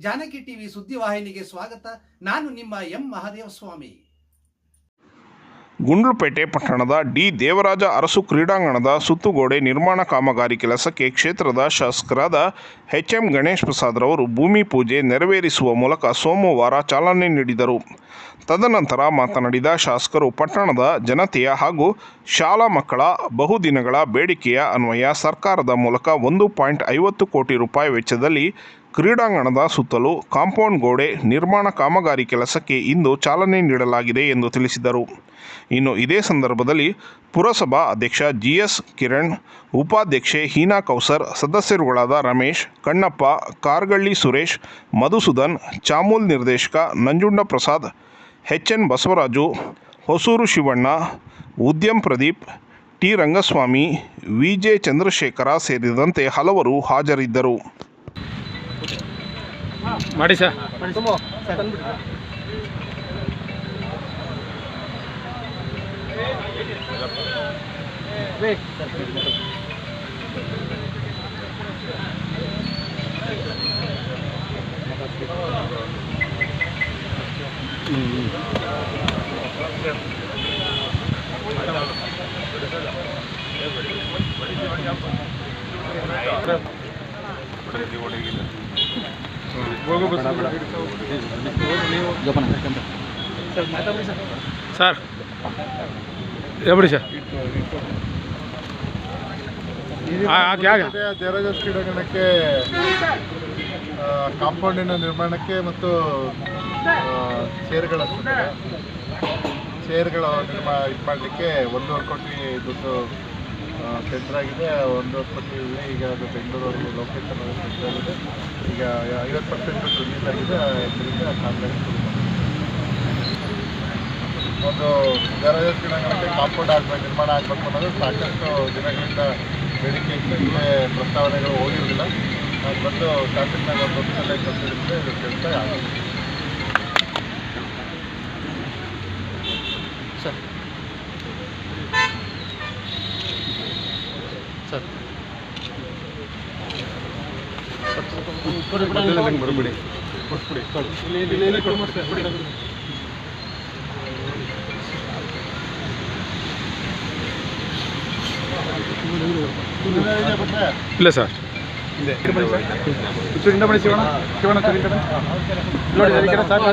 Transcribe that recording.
Janaki TV ಸುದ್ದಿವಾಹಿನಿಗೆ ಸ್ವಾಗತ. ನಾನು ನಿಮ್ಮ ಎಂ ಮಹಾದೇವ ಸ್ವಾಮಿ ಗುಂಡ್ಲುಪೇಟೆ ಪಟ್ಟಣದ ಡಿ ದೇವರಾಜ ಅರಸು ಕ್ರೀಡಾಂಗಣದ ಸುತ್ತುಗೋಡೆ ನಿರ್ಮಾಣ ಕಾಮಗಾರಿ ಕೆಲಸಕ್ಕೆ ಕ್ಷೇತ್ರದ ಶಾಸಕರಾದ ಎಚ್ ಎಂ ಗಣೇಶ್ ಪ್ರಸಾದ್ರವರು ಭೂಮಿ ಪೂಜೆ ನೆರವೇರಿಸುವ ಮೂಲಕ ಸೋಮವಾರ ಚಾಲನೆ ನೀಡಿದರು. ತದನಂತರ ಮಾತನಾಡಿದ ಶಾಸಕರು, ಪಟ್ಟಣದ ಜನತೆಯ ಹಾಗೂ ಶಾಲಾ ಮಕ್ಕಳ ಬಹುದಿನಗಳ ಬೇಡಿಕೆಯ ಅನ್ವಯ ಸರ್ಕಾರದ ಮೂಲಕ ಒಂದು ಪಾಯಿಂಟ್ ಐವತ್ತು ಕೋಟಿ ರೂಪಾಯಿ ವೆಚ್ಚದಲ್ಲಿ ಕ್ರೀಡಾಂಗಣದ ಸುತ್ತಲೂ ಕಾಂಪೌಂಡ್ ಗೋಡೆ ನಿರ್ಮಾಣ ಕಾಮಗಾರಿ ಕೆಲಸಕ್ಕೆ ಇಂದು ಚಾಲನೆ ನೀಡಲಾಗಿದೆ ಎಂದು ತಿಳಿಸಿದರು. ಇನ್ನು ಇದೇ ಸಂದರ್ಭದಲ್ಲಿ ಪುರಸಭಾ ಅಧ್ಯಕ್ಷ ಜಿಎಸ್ ಕಿರಣ್, ಉಪಾಧ್ಯಕ್ಷೆ ಹೀನಾ ಕೌಸರ್, ಸದಸ್ಯರುಗಳಾದ ರಮೇಶ್, ಕಣ್ಣಪ್ಪ, ಕಾರ್ಗಳ್ಳಿ ಸುರೇಶ್, ಮಧುಸೂದನ್, ಚಾಮೂಲ್ ನಿರ್ದೇಶಕ Nanjunda Prasad H N Basavaraju Hosur Shivanna Udyam Pradeep T Rangaswamy V J Chandrashekara ಸೇರಿದಂತೆ ಹಲವರು ಹಾಜರಿದ್ದರು ಮಾಡಿ sir sir ABD sir. Hockey sir Devaraja ಕ್ರೀಡಾಂಗಣಕ್ಕೆ ಕಾಂಪೌಂಡಿನ ನಿರ್ಮಾಣಕ್ಕೆ ಮತ್ತು ಚೇರ್ಗಳ ಚೇರ್ಗಳ ನಿರ್ಮಾ ಇದು ಮಾಡಲಿಕ್ಕೆ ಒಂದೂವರೆ ಕೋಟಿ ದುಡ್ಡು ಟೆಂಡರ್ ಆಗಿದೆ. ಒಂದೂವರೆ ಕೋಟಿ ಈಗ ಅದು ಬೆಂಗಳೂರು ಲೊಕೇಶನ್ ಆಗಿದೆ. ಈಗ ಐವತ್ತು ಪರ್ಸೆಂಟ್ ರಿಲೀಸ್ ಆಗಿದೆ. ಇದರಿಂದ ಮಾಡಿದೆ. ಒಂದು ಕ್ರೀಡಾಂಗಣಕ್ಕೆ ಕಾಂಪೌಂಡ್ ಆಗಬೇಕು, ನಿರ್ಮಾಣ ಆಗಬೇಕು ಅನ್ನೋದು ಸಾಕಷ್ಟು ದಿನಗಳಿಂದ ಬೇಡಿಕೆ ಇತ್ತು. ಪ್ರಸ್ತಾವನೆಗಳು ಹೋಗಿರಲಿಲ್ಲ ಅದು ಬಂದು ಶಾಸಕನಾಗ ಒಂದು ವರ್ಷದಲ್ಲೇ ಬಂದಿರುತ್ತೆ ಇದು ಕೆಲಸ ಆಗಿದೆ ಬರ್ಬಿಡಿ ಇಲ್ಲ ಸರ್ ಚೂರಿಂದ ಬನ್ನಿ ಶಿವಣ್ಣ ಶಿವಣ್ಣ ಚೂರಿಂದ ನೋಡಿ ಸರ್ ಈ ಕಡೆ ಸಾಕು